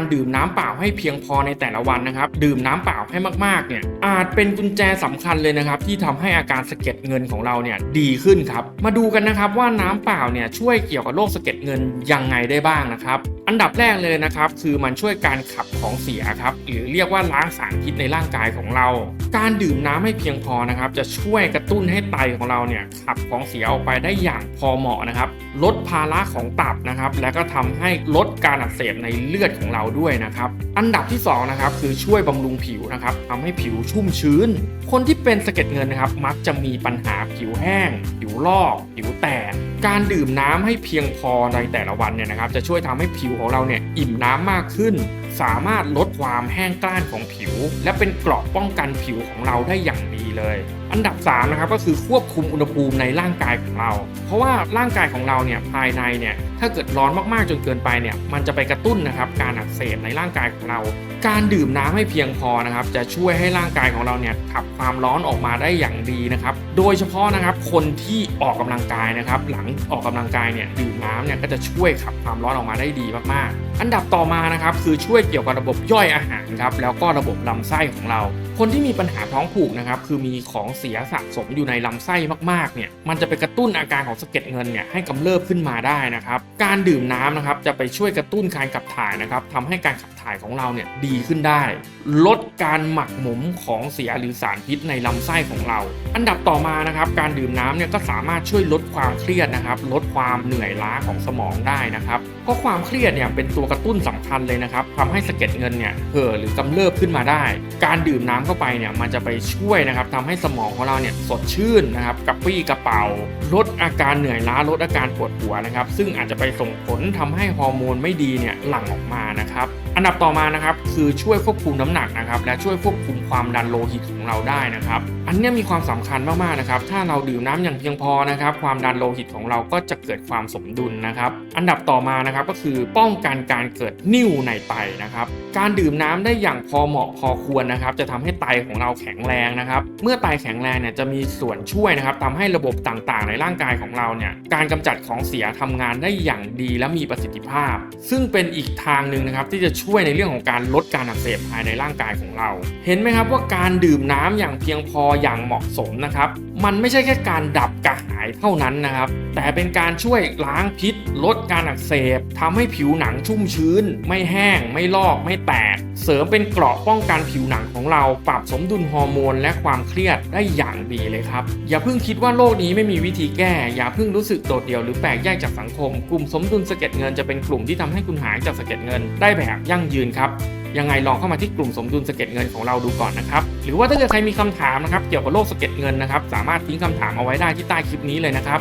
การดื่มน้ำเปล่าให้เพียงพอในแต่ละวันนะครับ ดื่มน้ำเปล่าให้มากๆเนี่ยอาจเป็นกุญแจสำคัญเลยนะครับ ที่ทำให้อาการสะเก็ดเงินของเราเนี่ยดีขึ้นครับ มาดูกันนะครับว่าน้ำเปล่าเนี่ยช่วยเกี่ยวกับโรคสะเก็ดเงินยังไงได้บ้างนะครับ อันดับแรกเลยนะครับ คือมันช่วยการขับของเสียครับ หรือเรียกว่าล้างสารพิษในร่างกายของเรา การดื่มน้ำให้เพียงพอนะครับ จะช่วยกระตุ้นให้ไตของเราเนี่ยขับของเสียออกไปได้อย่างพอเหมาะนะครับ ลดภาระของตับนะครับ และก็ทำให้ลดการอักเสบในเลือดของเราด้วยนะครับ อันดับที่สองนะครับคือช่วยบำรุงผิวนะครับทำให้ผิวชุ่มชื้น คนที่เป็นสะเก็ดเงินนะครับ มักจะมีปัญหาผิวแห้ง ผิวลอก ผิวแตก การดื่มน้ำให้เพียงพอในแต่ละวันเนี่ยนะครับจะช่วยทำให้ผิวของเราเนี่ยอิ่มน้ำมากขึ้น สามารถลดความแห้งกร้านของผิว และเป็นเกราะป้องกันผิวของเราได้อย่างดีเลย อันดับ3นะครับก็คือควบคุมอุณหภูมิในร่างกายของเรา เพราะว่าร่างกายของเราเนี่ยภายในเนี่ยถ้าเกิดร้อนมากๆจนเกินไปเนี่ยมันจะไปกระตุ้นนะครับการอักเสบในร่างกายของเรา การดื่มน้ำให้เพียงพอนะครับจะช่วยให้ร่างกายของเราเนี่ยขับความร้อนออกมาได้อย่างดีนะครับโดยเฉพาะนะครับคนที่ออกกำลังกายนะครับหลังออกกำลังกายเนี่ยดื่มน้ำเนี่ยก็จะช่วยขับความร้อนออกมาได้ดีมากๆ อันดับต่อมานะครับคือช่วยวยเกี่ยวกับระบบย่อยอาหารครับแล้วก็ระบบลำไส้ของเรา คนที่มีปัญหาท้องผูกนะครับคือมีของเสียสะสมอยู่ในลำไส้มากๆเนี่ยมันจะไปกระตุ้นอาการของสะเก็ดเงินเนี่ยให้กำเริบขึ้นมาได้นะครับการดื่มน้ำนะครับจะไปช่วยกระตุ้นการขับถ่ายนะครับทำให้การขับถ่ายของเราเนี่ยดีขึ้นได้ ลดการหมักหมมของเสียหรือสารพิษในลำไส้ของเรา อันดับต่อมานะครับการดื่มน้ำเนี่ยก็สามารถช่วยลดความเครียดนะครับลดความเหนื่อยล้าของสมองได้นะครับเพราะความเครียดเนี่ยเป็นตัวกระตุ้นสำคัญเลยนะครับทำให้สะเก็ดเงินเนี่ยเห่อหรือกำเริบขึ้นมาได้ การดื่มน้ำเข้าไปเนี่ยมันจะไปช่วยนะครับทำให้สมองของเราเนี่ยสดชื่นนะครับกระปรี้กระเป๋า ลดอาการเหนื่อยล้าลดอาการปวดหัวนะครับ ซึ่งอาจจะไปส่งผลทำให้ฮอร์โมนไม่ดีเนี่ยหลั่งออกมานะครับ อันดับต่อมานะครับคือช่วยควบคุมน้ำหนักนะครับและช่วยควบคุมความดันโลหิตของเราได้นะครับ อันนี้มีความสำคัญมากๆนะครับถ้าเราดื่มน้ำอย่างเพียงพอนะครับความดันโลหิตของเราก็จะเกิดความสมดุลนะครับ อันดับต่อมานะครับก็คือป้องกันการเกิดนิ่วในไตนะครับ การดื่มน้ำได้อย่างพอเหมาะพอควรนะครับ จะทำให้ไตของเราแข็งแรงนะครับ เมื่อไตแข็งแรงเนี่ยจะมีส่วนช่วยนะครับทำให้ระบบต่างๆ ในร่างกายของเราเนี่ยการกำจัดของเสียทำงานได้อย่างดีและมีประสิทธิภาพ ซึ่งเป็นอีกทางหนึ่งนะครับที่จะช่วยในเรื่องของการลดการอักเสบภายในร่างกายของเรา เห็นไหมครับว่าการดื่มน้ำอย่างเพียงพออย่างเหมาะสมนะครับ มันไม่ใช่แค่การดับกระหายเท่านั้นนะครับ แต่เป็นการช่วยล้างพิษ ลดการอักเสบทำให้ผิวหนังชุ่มชื้น ไม่แห้งไม่ลอกไม่แตก เสริมเป็นเกราะป้องกันผิวหนังของเรา ปรับสมดุลฮอร์โมนและความเครียดได้อย่างดีเลยครับ อย่าเพิ่งคิดว่าโลกนี้ไม่มีวิธีแก้ อย่าเพิ่งรู้สึกโดดเดี่ยวหรือแปลกแยกจากสังคม กลุ่มสมดุลสะเก็ดเงินจะเป็นกลุ่มที่ทำให้คุณหายจากสะเก็ดเงินได้แบบยั่งยืนครับยังไงลองเข้ามาที่กลุ่มสมดุลสะเก็ดเงินของเราดูก่อนนะครับ หรือว่าถ้าเกิดใครมีคำถามนะครับเกี่ยวกับโรคสะเก็ดเงินนะครับ สามารถทิ้งคำถามเอาไว้ได้ที่ใต้คลิปนี้เลยนะครับ